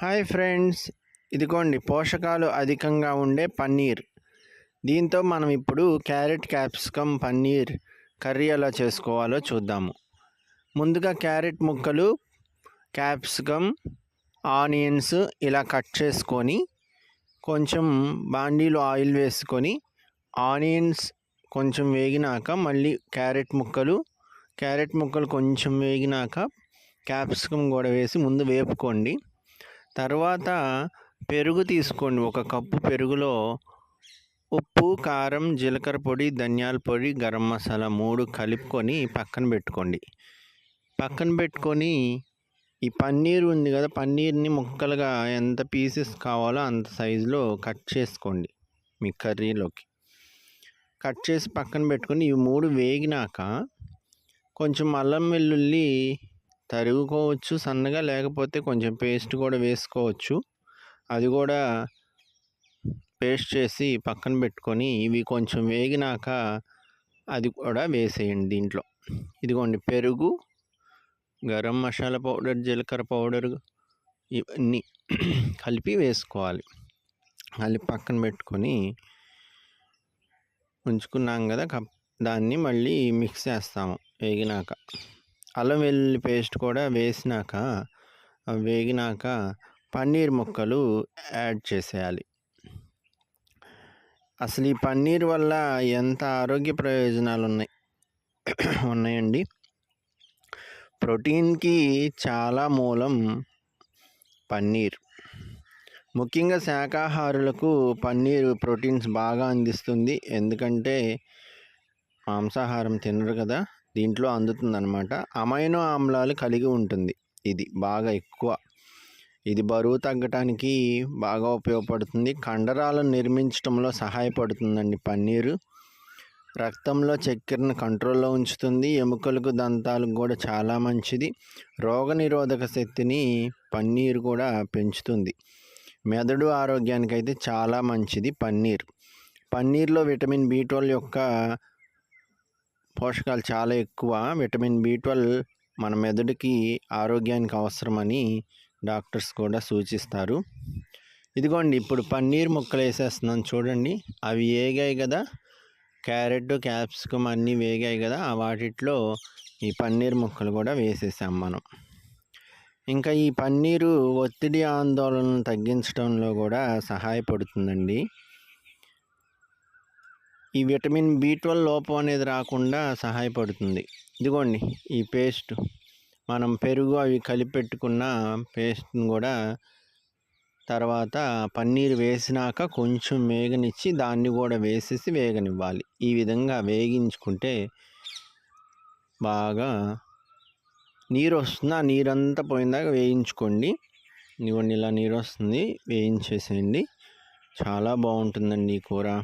Hi friends. ఇదిగోండి పోషకాలు అధికంగా ఉండే పన్నీర్. దీంతో మనం ఇప్పుడు క్యారెట్ క్యాప్సికమ్ పన్నీర్ కర్రీ ఎలా చేసుకోవాలో చూద్దాము. ముందుగా క్యారెట్ ముక్కలు క్యాప్సికమ్ ఆనియన్స్ ఇలా కట్ చేసుకొని కొంచెం బాండీలో ఆయిల్ వేసుకొని ఆనియన్స్ కొంచెం వేగినాక మళ్ళీ క్యారెట్ ముక్కలు క్యారెట్ ముక్కలు కొంచెం వేగినాక క్యాప్సికమ్ కూడా వేసి ముందు వేపుకోండి. తర్వాత పెరుగు తీసుకోండి. ఒక కప్పు పెరుగులో ఉప్పు కారం జీలకర్ర పొడి ధనియాల పొడి గరం మసాలా మూడు కలుపుకొని పక్కన పెట్టుకోండి. పక్కన పెట్టుకొని ఈ పన్నీర్ ఉంది కదా పన్నీర్ని ముక్కలుగా ఎంత పీసెస్ కావాలో అంత సైజులో కట్ చేసుకోండి మీ కర్రీలోకి. కట్ చేసి పక్కన పెట్టుకొని ఇవి మూడు వేగినాక కొంచెం అల్లం వెల్లుల్లి తరుగుకోవచ్చు సన్నగా లేకపోతే కొంచెం పేస్ట్ కూడా వేసుకోవచ్చు. అది కూడా పేస్ట్ చేసి పక్కన పెట్టుకొని ఇవి కొంచెం వేగినాక అది కూడా వేసేయండి దీంట్లో. ఇదిగోండి పెరుగు గరం మసాలా పౌడర్ జీలకర్ర పౌడర్ ఇవన్నీ కలిపి వేసుకోవాలి. కలిపి పక్కన పెట్టుకొని ఉంచుకున్నాం కదా కప్ దాన్ని మళ్ళీ మిక్స్ చేస్తాము వేగినాక. అల్లం వెల్లుల్లి పేస్ట్ కూడా వేసినాక వేగినాక పన్నీర్ ముక్కలు యాడ్ చేసేయాలి. అసలు ఈ పన్నీర్ వల్ల ఎంత ఆరోగ్య ప్రయోజనాలు ఉన్నాయి ఉన్నాయండి. ప్రోటీన్కి చాలా మూలం పన్నీర్. ముఖ్యంగా శాకాహారులకు పన్నీర్ ప్రోటీన్స్ బాగా అందిస్తుంది. ఎందుకంటే మాంసాహారం తినరు కదా. దీంట్లో అందుతుందన్నమాట. అమైనో ఆమ్లాలు కలిగి ఉంటుంది. ఇది బాగా ఎక్కువ. ఇది బరువు తగ్గటానికి బాగా ఉపయోగపడుతుంది. కండరాలను నిర్మించడంలో సహాయపడుతుందండి పన్నీరు. రక్తంలో చక్కెరను కంట్రోల్లో ఉంచుతుంది. ఎముకలకు దంతాలకు కూడా చాలా మంచిది. రోగనిరోధక శక్తిని పన్నీర్ కూడా పెంచుతుంది. మెదడు ఆరోగ్యానికి అయితే చాలా మంచిది పన్నీర్. పన్నీర్లో విటమిన్ బి ట్వెల్వ్ యొక్క పోషకాలు చాలా ఎక్కువ. విటమిన్ బి ట్వెల్వ్ మన మెదడుకి ఆరోగ్యానికి అవసరమని డాక్టర్స్ కూడా సూచిస్తారు. ఇదిగోండి ఇప్పుడు పన్నీర్ ముక్కలు వేసేస్తున్నాను చూడండి. అవి వేగాయి కదా. క్యారెట్ క్యాప్సికమ్ అన్నీ వేగాయి కదా. ఆ వాటిట్లో ఈ పన్నీర్ ముక్కలు కూడా వేసేసాం మనం. ఇంకా ఈ పన్నీరు ఒత్తిడి ఆందోళనను తగ్గించడంలో కూడా సహాయపడుతుందండి. ఈ విటమిన్ బి ట్వెల్వ్ లోపం అనేది రాకుండా సహాయపడుతుంది. ఇదిగోండి ఈ పేస్ట్. మనం పెరుగు అవి కలిపెట్టుకున్న పేస్ట్ని కూడా తర్వాత పన్నీర్ వేసినాక కొంచెం వేగనిచ్చి దాన్ని కూడా వేసేసి వేగనివ్వాలి. ఈ విధంగా వేగించుకుంటే బాగా నీరు వస్తుంది. ఆ నీరంతా పోయిందాక వేయించుకోండి. ఇదిగోండి ఇలా నీరు వస్తుంది. వేయించేసేయండి. చాలా బాగుంటుందండి ఈ కూర.